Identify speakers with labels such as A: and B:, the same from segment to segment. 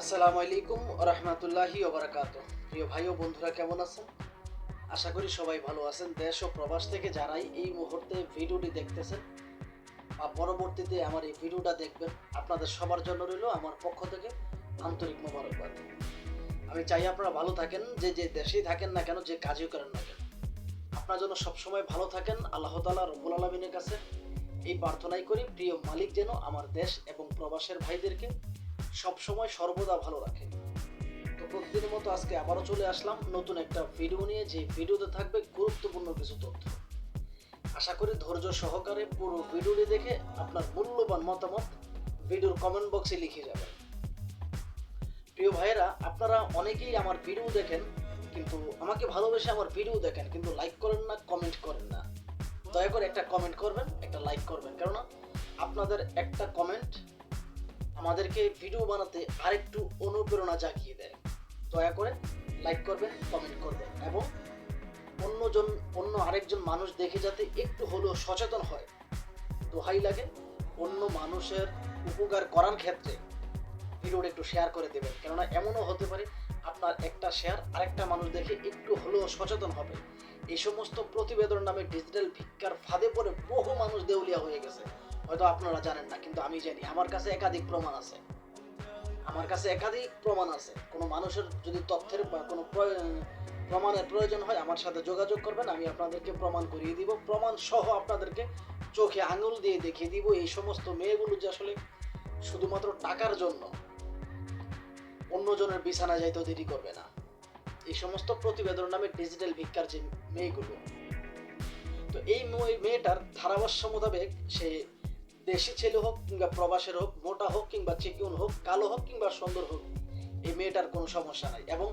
A: আসসালামু আলাইকুম রহমতুল্লাহি ওবরাকাত প্রিয় ভাই ও বন্ধুরা, কেমন আছেন? আশা করি সবাই ভালো আছেন। দেশ ও প্রবাস থেকে যারাই এই মুহূর্তে ভিডিওটি দেখতেছেন বা পরবর্তীতে আমার এই ভিডিওটা দেখবেন, আপনাদের সবার জন্য রইল আমার পক্ষ থেকে আন্তরিক মোবারকবাদ। আমি চাই আপনারা ভালো থাকেন, যে যে দেশেই থাকেন না কেন, যে কাজই করেন না কেন। আপনার জন্য সবসময় ভালো থাকেন, আল্লাহ তালা রব্বুল আলমিনের কাছে এই প্রার্থনাই করি, প্রিয় মালিক যেন আমার দেশ এবং প্রবাসের ভাইদেরকে সবসময় সর্বদা ভালো রাখে। তো প্রতিদিনের মতো আজকে আবারও চলে আসলাম নতুন একটা ভিডিও নিয়ে যে ভিডিওতে থাকবে গুরুত্বপূর্ণ কিছু তথ্য। আশা করি ধৈর্য সহকারে পুরো ভিডিওটি দেখে আপনার মূল্যবান মতামত ভিডিওর কমেন্ট বক্সে লিখে যাবেন। প্রিয় ভাইয়েরা, আপনারা অনেকেই আমার ভিডিও দেখেন, কিন্তু আমাকে ভালোবেসে আমার ভিডিও দেখেন, কিন্তু লাইক করেন না কমেন্ট করেন না। দয়া করে একটা কমেন্ট করবেন, একটা লাইক করবেন। কেননা আপনাদের একটা কমেন্ট আমাদেরকে ভিডিও বানাতে আরেকটু অনুপ্রেরণা জাগিয়ে দেয়। দয়া করে লাইক করবেন কমেন্ট করবেন এবং অন্যজন, অন্য আরেকজন মানুষ দেখে যাতে একটু হলেও সচেতন হয়। দোহাই লাগে, অন্য মানুষের উপকার করার ক্ষেত্রে ভিডিওটা একটু শেয়ার করে দেবেন। কেননা এমনও হতে পারে আপনার একটা শেয়ার আরেকটা মানুষ দেখে একটু হলেও সচেতন হবে। এই সমস্ত প্রতিবেদন নামে ডিজিটাল ভিক্ষার ফাঁদে পড়ে বহু মানুষ দেউলিয়া হয়ে গেছে। হয়তো আপনারা জানেন না, কিন্তু আমি জানি। আমার কাছে একাধিক প্রমাণ আছে। আমার কাছে একাধিক প্রমাণ আছে। কোনো মানুষের যদি তথ্যের বা কোনো প্রমাণের প্রয়োজন হয়, আমার সাথে যোগাযোগ করবেন, আমি আপনাদেরকে প্রমাণ করিয়ে দিব। প্রমাণ সহ আপনাদেরকে চোখে আঙুল দিয়ে দেখিয়ে দিব। এই সমস্ত মেয়েগুলো যে আসলে শুধুমাত্র টাকার জন্য অন্যজনের বিছানা যাইতেও দেরি করবে না। এই সমস্ত প্রতিবেদন নামে ডিজিটাল ভিক্ষার যে মেয়েগুলো, তো এই মেয়েটার ধারাভাষ্য মোতাবেক সে দেশি ছেলে হোক কিংবা প্রবাসের হোক, মোটা হোক কিংবা চিকুন হোক, কালো হোক কিংবা সুন্দর হোক, এই মেয়েটার কোনো সমস্যা নাই। এবং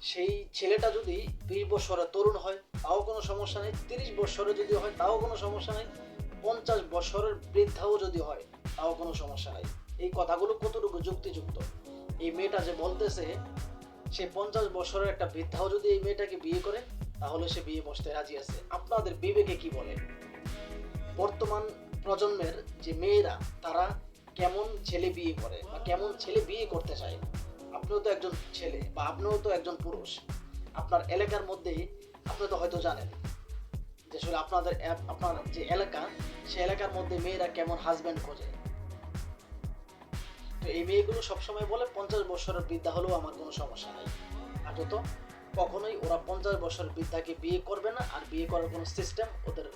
A: সেই ছেলেটা যদি বিশ বছরের তরুণ হয়, তাও কোনো সমস্যা নেই। তিরিশ বছরে যদি হয়, তাও কোনো সমস্যা নেই। পঞ্চাশ বছরের বৃদ্ধাও যদি হয়, তাও কোনো সমস্যা নাই। এই কথাগুলো কতটুকু যুক্তিযুক্ত? এই মেয়েটা যে বলতেছে, সে পঞ্চাশ বছরের একটা বৃদ্ধাও যদি এই মেয়েটাকে বিয়ে করে, তাহলে সে বিয়ে বসতে রাজি আছে। আপনাদের বিবেকে কি বলে? বর্তমান প্রজন্মের যে মেয়েরা, তারা কেমন ছেলে বিয়ে করে বা কেমন ছেলে বিয়ে করতে চায়, আপনিও তো একজন ছেলে বা আপনিও তো একজন পুরুষ, আপনার এলাকার মধ্যেই আপনি তো হয়তো জানেন যে আসলে আপনাদের আপনার যে এলাকা, সে এলাকার মধ্যে মেয়েরা কেমন হাজব্যান্ড খোঁজে। তো এই মেয়েগুলো সবসময় বলে পঞ্চাশ বছরের বৃদ্ধা হলেও আমার কোনো সমস্যা নাই। আর তো কখনোই ওরা পঞ্চাশ বছরের বৃদ্ধাকে বিয়ে করবে না, আর বিয়ে করার কোনো সিস্টেম ওদের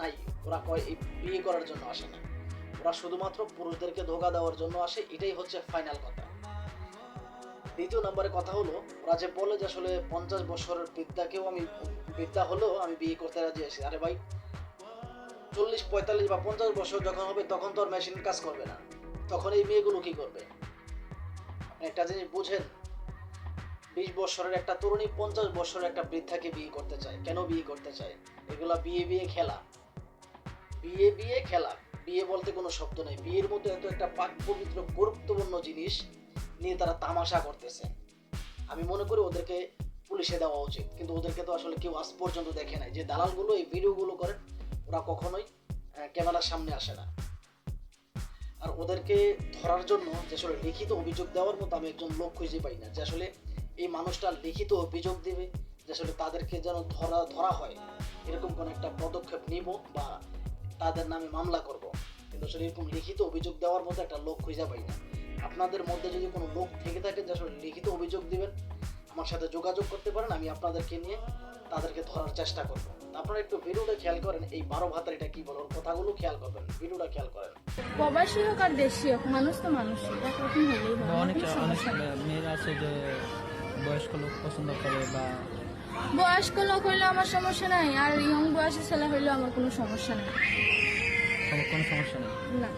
A: নাই। ওরা কয় এই বিয়ে করার জন্য আসে না। ওরা শুধুমাত্র পুরুষদেরকে ধোকা দেওয়ার জন্য আসে, এটাই হচ্ছে ফাইনাল কথা। দ্বিতীয় নম্বরে কথা হলো, ওরা যে বলে যে আসলে পঞ্চাশ বছরের বৃদ্ধাকেও আমি, বৃদ্ধা হলেও আমি বিয়ে করতে রাজি আছি, আরে ভাই, চল্লিশ, পঁয়তাল্লিশ বা পঞ্চাশ বছর যখন হবে, তখন তো আর মেশিন কাজ করবে না। তখন এই মেয়েগুলো কি করবে? একটা জিনিস বুঝেন বিশ বছরের একটা তরুণী পঞ্চাশ বছরের একটা বৃদ্ধাকে বিয়ে করতে চায়। কেন বিয়ে করতে চায়? এগুলা বিয়ে বিয়ে খেলা। বিয়ে বিয়ে খেলা। বিয়ে বলতে কোনো শব্দ নেই। বিয়ের মতো এত একটা পাক পবিত্র, গুরুত্বপূর্ণ জিনিস নিয়ে তারা তামাশা করতেছে। আমি মনে করি ওদেরকে পুলিশে দেওয়া উচিত। কিন্তু ওদেরকে তো আসলে কেউ আজ পর্যন্ত দেখে নাই। যে দালালগুলো এই ভিডিওগুলো করে, ওরা কখনোই ক্যামেরার সামনে আসে না। আর ওদেরকে ধরার জন্য যে আসলে লিখিত অভিযোগ দেওয়ার মতো আমি একজন লোক খুঁজে পাই না। যে আসলে এই মানুষটা লিখিত অভিযোগ দেবে যে আসলে তাদেরকে যেন ধরা ধরা হয়। এরকম কোনো একটা পদক্ষেপ নিব বা তাদের নামে মামলা করব। কিন্তু আসলে এরকম লিখিত অভিযোগ দেওয়ার মতো একটা লোক খুঁজে পাই না। আপনাদের মধ্যে যদি কোনো লোক থেকে থাকে যে আসলে লিখিত অভিযোগ দিবেন আমার সাথে যোগাযোগ করতে পারেন আমি আপনাদেরকে নিয়ে তাদেরকে ধরার চেষ্টা করব। আপনারা একটু ভিডিওটা খেয়াল করেন এই বারো ভাতার এটা কি বলো কথাগুলো খেয়াল করবেন ভিডিওটা খেয়াল করেন।
B: প্রবাসী হোক আর দেশি হোক মানুষ তো মানুষ
C: অনেক। মেয়েরা আছে যে বয়স্ক লোক পছন্দ করে বা?
B: বয়স্ক লোক হইলে আমার সমস্যা নাই আর ইয়ং বয়সী ছেলে হইলে আমার কোনো সমস্যা নেই।
C: আমার কোনো সমস্যা নেই?
B: না।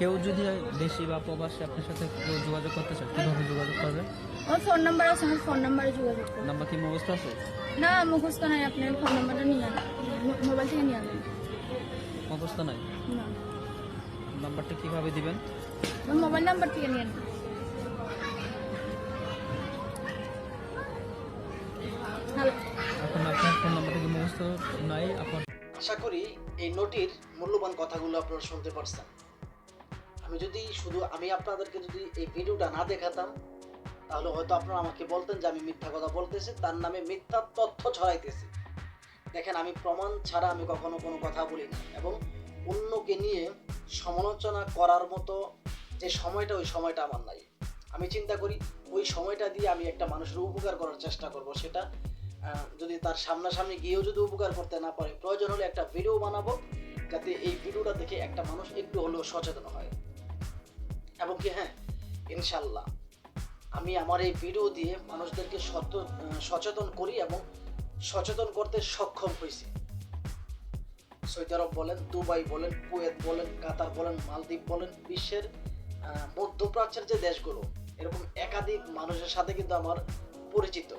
C: কেউ যদি দেশি বা প্রবাসী আপনার সাথে কেউ যোগাযোগ করতে চায় কীভাবে যোগাযোগ করবে?
B: আমার ফোন নাম্বার আছে আমার ফোন নাম্বারে যোগাযোগ করুন
C: নাম্বার কি মুখস্থ আছে?
B: না মুখস্থ নাই আপনার ফোন নাম্বারটা নিয়ে মোবাইল থেকে নিয়ে আনবেন
C: মুখস্থ নাই?
B: না।
C: নাম্বারটা কীভাবে দিবেন?
B: মোবাইল নাম্বার থেকে নিয়ে আনবেন
C: আপনার
A: আশা করি এই নোটির মূল্যবান কথাগুলো আপনারা শুনতে পারছেন। আমি যদি শুধু আমি আপনাদেরকে যদি এই ভিডিওটা না দেখাতাম, তাহলে হয়তো আপনারা আমাকে বলতেন যে আমি মিথ্যা কথা বলতেছি, তার নামে মিথ্যা তথ্য ছড়াইতেছি। দেখেন, আমি প্রমাণ ছাড়া আমি কখনো কোনো কথা বলি না। এবং অন্যকে নিয়ে সমালোচনা করার মতো যে সময়টা, ওই সময়টা আমার নাই। আমি চিন্তা করি, ওই সময়টা দিয়ে আমি একটা মানুষের উপকার করার চেষ্টা করব, সেটা যদি তার সামনাসামনি গিয়েও যদি উপকার করতে না পারে, প্রয়োজন হলে একটা ভিডিও বানাবো যাতে এই ভিডিওটা দেখে একটা মানুষ একটু হলেও সচেতন হয়। এবং কি হ্যাঁ ইনশাল্লাহ, আমি আমার এই ভিডিও দিয়ে মানুষদেরকে সচেতন করি এবং সচেতন করতে সক্ষম হয়েছি। সৌদি আরব বলেন, দুবাই বলেন, কুয়েত বলেন, কাতার বলেন, মালদ্বীপ বলেন, বিশ্বের মধ্যপ্রাচ্যের যে দেশগুলো, এরকম একাধিক মানুষের সাথে কিন্তু আমার পরিচিত।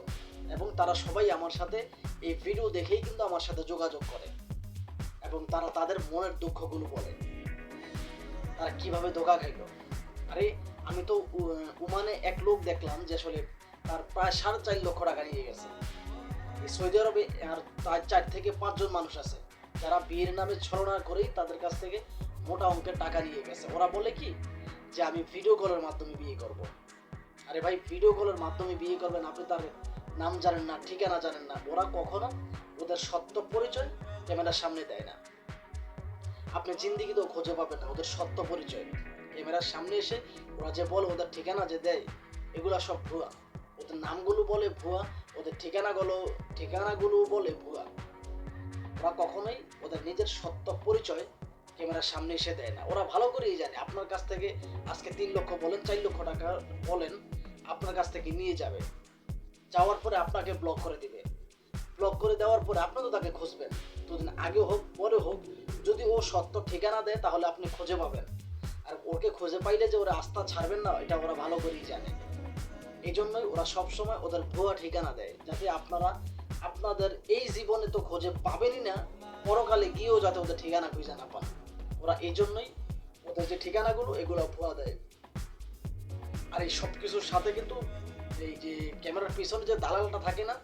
A: এবং তারা সবাই আমার সাথে এই ভিডিও দেখেই কিন্তু আমার সাথে যোগাযোগ করে এবং তারা তাদের মনের দুঃখগুলো বলে। তারা কীভাবে ধোকা খাইলো? আরে, আমি তো উমানে এক লোক দেখলাম যে আসলে তার প্রায় সাড়ে চার লক্ষ টাকা নিয়ে গেছে। সৌদি আরবে আর তার চার থেকে পাঁচজন মানুষ আছে। যারা বিয়ের নামে ছলনা করেই তাদের কাছ থেকে মোটা অঙ্কের টাকা নিয়ে গেছে। ওরা বলে কি? যে আমি ভিডিও কলের মাধ্যমে বিয়ে করব। আরে ভাই ভিডিও কলের মাধ্যমে বিয়ে করবেন আপনি তার নাম জানেন না, ঠিকানা জানেন না, ওরা কখনো ওদের সত্য পরিচয় ক্যামেরার সামনে দেয় না। আপনি জিন্দিগিতেও খুঁজে পাবেন না, ওদের সত্য পরিচয়। ক্যামেরার সামনে এসে ওরা যে বলে ওদের ঠিকানা যে দেয়, এগুলা সব ভুয়া। ওদের নামগুলো বলে ভুয়া, ওদের ঠিকানাগুলো ঠিকানাগুলো বলে ভুয়া। ওরা কখনোই ওদের নিজের সত্য পরিচয় ক্যামেরার সামনে এসে দেয় না। ওরা ভালো করেই জানে, আপনার কাছ থেকে আজকে তিন লক্ষ বলেন, চার লক্ষ টাকা বলেন, আপনার কাছ থেকে নিয়ে যাবে। যাওয়ার পরে আপনাকে ব্লক করে দিবে। ব্লক করে দেওয়ার পরে আপনি তো তাকে খুঁজবেন। দুদিন আগে হোক, পরে হোক, যদি ও সত্য ঠিকানা দেয়, তাহলে আপনি খুঁজে পাবেন। আর ওকে খুঁজে পাইলে যে ওরা আস্থা ছাড়বেন না, এটা ওরা ভালো করেই জানে। এই জন্যই ওরা সবসময় ওদের ভুয়া ঠিকানা দেয়, যাতে আপনারা আপনাদের এই জীবনে তো খুঁজে পাবেনই না, পরকালে গিয়েও যাতে ওদের ঠিকানা খুঁজে না পান। ওরা এই জন্যই ওদের যে ঠিকানাগুলো, এগুলো ভুয়া দেয়। আর এই সব কিছুর সাথে কিন্তু এই যে ক্যামেরার পিছনে যে দালালটা থাকে না,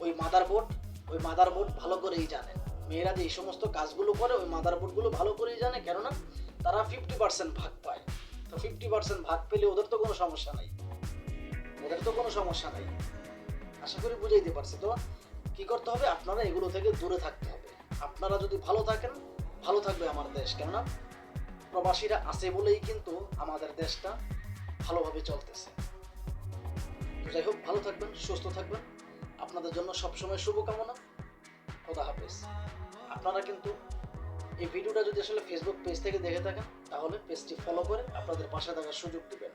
A: ওই মাদার বোর্ড ওই মাদার বোর্ড ভালো করেই জানে। মেয়েরা যে এই সমস্ত কাজগুলো করে, ওই মাদার বোর্ডগুলো ভালো করেই জানে, কেননা তারা ফিফটি পার্সেন্ট ভাগ পায়। তো ফিফটি পার্সেন্ট ভাগ পেলে ওদের তো কোনো সমস্যা নাই। ওদের তো কোনো সমস্যা নাই। আশা করি বুঝাইতে পারছি। তো কি করতে হবে? আপনারা এগুলো থেকে দূরে থাকতে হবে। আপনারা যদি ভালো থাকেন, ভালো থাকবে আমার দেশ। কেননা প্রবাসীরা আছে বলেই কিন্তু আমাদের দেশটা ভালোভাবে চলতেছে। যাই হোক, ভালো থাকবেন, সুস্থ থাকবেন। আপনাদের জন্য সবসময় শুভকামনা। খোদা হাফেজ। আপনারা কিন্তু এই ভিডিওটা যদি আসলে ফেসবুক পেজ থেকে দেখে থাকেন, তাহলে পেজটি ফলো করে আপনাদের পাশে থাকার সুযোগ দেবেন।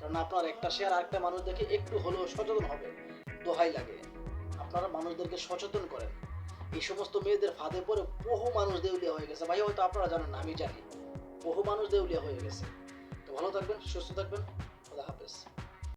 A: কারণ আপনার একটা শেয়ার আরেকটা মানুষ দেখে একটু হলেও সচেতন হবে, দোহাই লাগে। আপনারা মানুষদেরকে সচেতন করেন। এই সমস্ত মেয়েদের ফাঁদে পড়ে বহু মানুষ দেউলিয়া হয়ে গেছে। ভাই, হয়তো আপনারা জানেন না, আমি জানি। বহু মানুষ দেউলিয়া হয়ে গেছে। তো ভালো থাকবেন, সুস্থ থাকবেন। খোদা হাফেজ।